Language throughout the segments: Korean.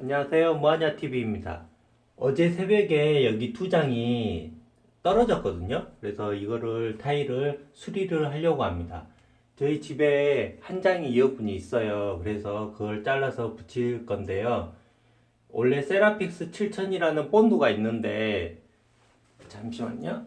안녕하세요. 무하냐TV입니다. 어제 새벽에 여기 두 장이 떨어졌거든요. 그래서 이거를 타일을 수리를 하려고 합니다. 저희 집에 한 장이 이어폰이 있어요. 그래서 그걸 잘라서 붙일 건데요. 원래 세라픽스 7000이라는 본드가 있는데 잠시만요.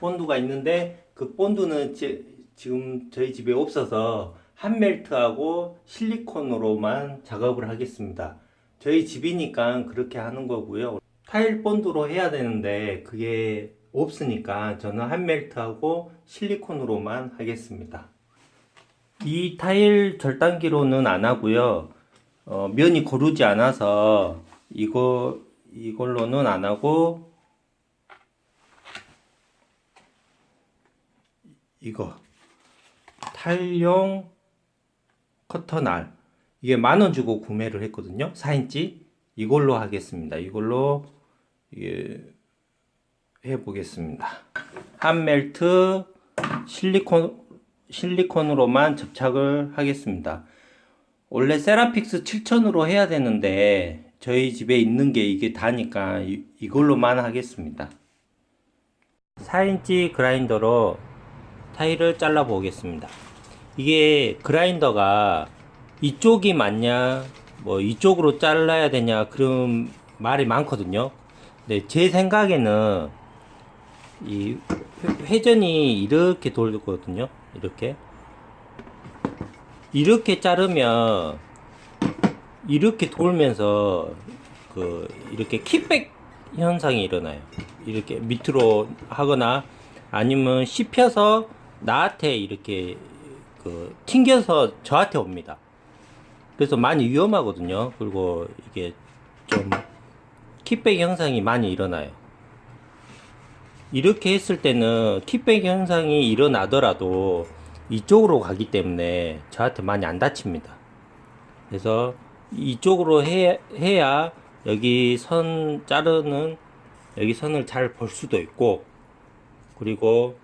본드가 있는데 그 본드는 지, 지금 저희 집에 없어서 한멜트하고 실리콘으로만 작업을 하겠습니다. 저희 집이니까 그렇게 하는 거고요. 타일 본드로 해야 되는데 그게 없으니까 저는 한멜트하고 실리콘으로만 하겠습니다. 이 타일 절단기로는 안 하고요. 어, 면이 고르지 않아서 이거 이걸로는 안 하고 이거 탈용 커터날 이게 만 원 주고 구매를 했거든요. 4인치 이걸로 하겠습니다. 이걸로 이게 해보겠습니다. 한 멜트 실리콘 실리콘으로만 접착을 하겠습니다. 원래 세라픽스 7000으로 해야 되는데 저희 집에 있는 게 이게 다니까 이, 이걸로만 하겠습니다. 4인치 그라인더로 타일을 잘라 보겠습니다. 이게 그라인더가 이쪽이 맞냐, 뭐 이쪽으로 잘라야 되냐 그런 말이 많거든요. 근데 제 생각에는 이 회- 회전이 이렇게 돌거든요. 이렇게 이렇게 자르면 이렇게 돌면서 그 이렇게 킥백 현상이 일어나요. 이렇게 밑으로 하거나 아니면 씹혀서 나한테 이렇게 그 튕겨서 저한테 옵니다. 그래서 많이 위험하거든요. 그리고 이게 좀 킥백 현상이 많이 일어나요. 이렇게 했을 때는 킥백 현상이 일어나더라도 이쪽으로 가기 때문에 저한테 많이 안 다칩니다. 그래서 이쪽으로 해, 해야 여기 선 자르는 여기 선을 잘 볼 수도 있고 그리고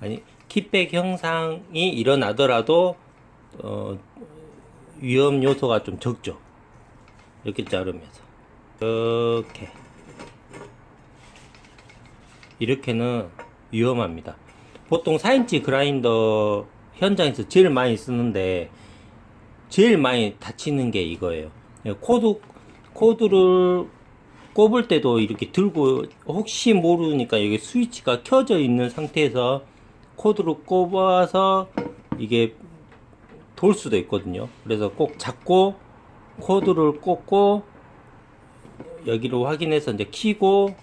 아니 킥백 현상이 일어나더라도 어, 위험 요소가 좀 적죠. 이렇게 자르면서 이렇게 이렇게는 위험합니다. 보통 4인치 그라인더 현장에서 제일 많이 쓰는데 제일 많이 다치는 게 이거예요. 코드 코드를 꼽을 때도 이렇게 들고 혹시 모르니까 여기 스위치가 켜져 있는 상태에서 코드를 꼽아서 이게 돌 수도 있거든요. 그래서 꼭 잡고 코드를 꽂고 여기로 확인해서 이제 키고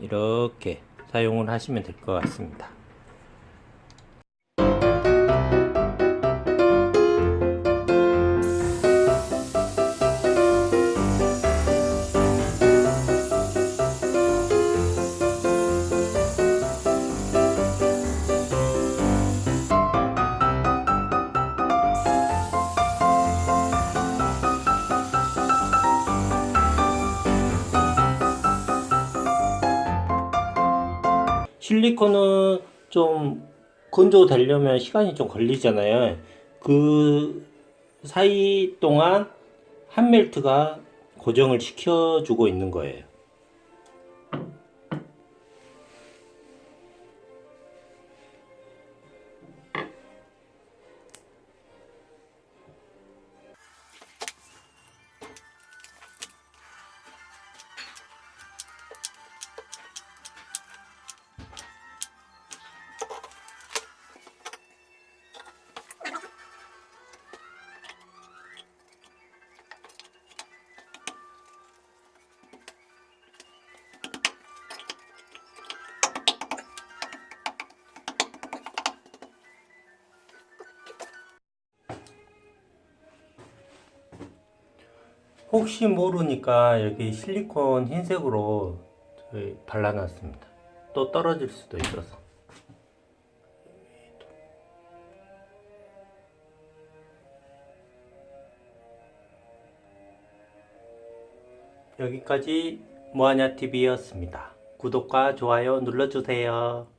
이렇게 사용을 하시면 될 것 같습니다. 실리콘은 좀 건조되려면 시간이 좀 걸리잖아요. 그 사이 동안 한 멜트가 고정을 시켜주고 있는 거예요. 혹시 모르니까 여기 실리콘 흰색으로 발라놨습니다. 또 떨어질 수도 있어서. 여기까지 무하냐TV였습니다. 구독과 좋아요 눌러주세요.